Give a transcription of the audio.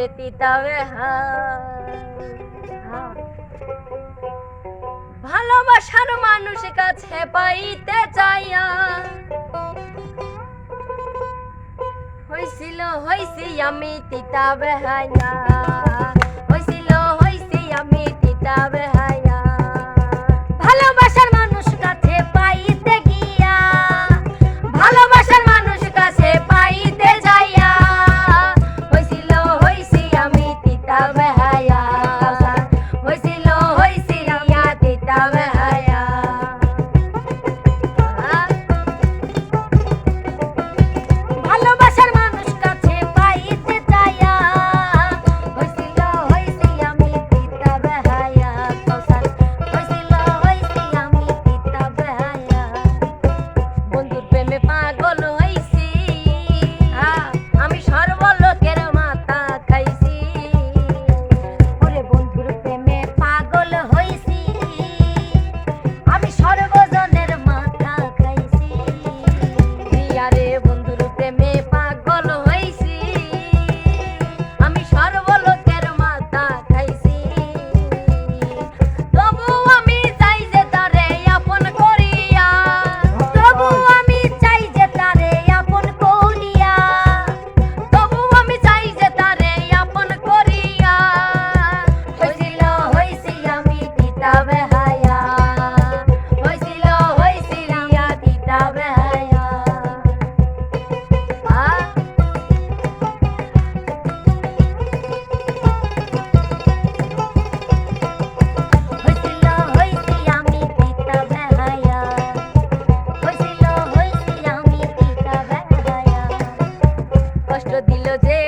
রে তিতাবে ভালোবাসার মানুষ কাছে পাইতে চাইয়া। হইছিল, হইছি আমি তিতা বেহাইনা। হইছিল, হইছি আমি তিতা বেহাই y lo.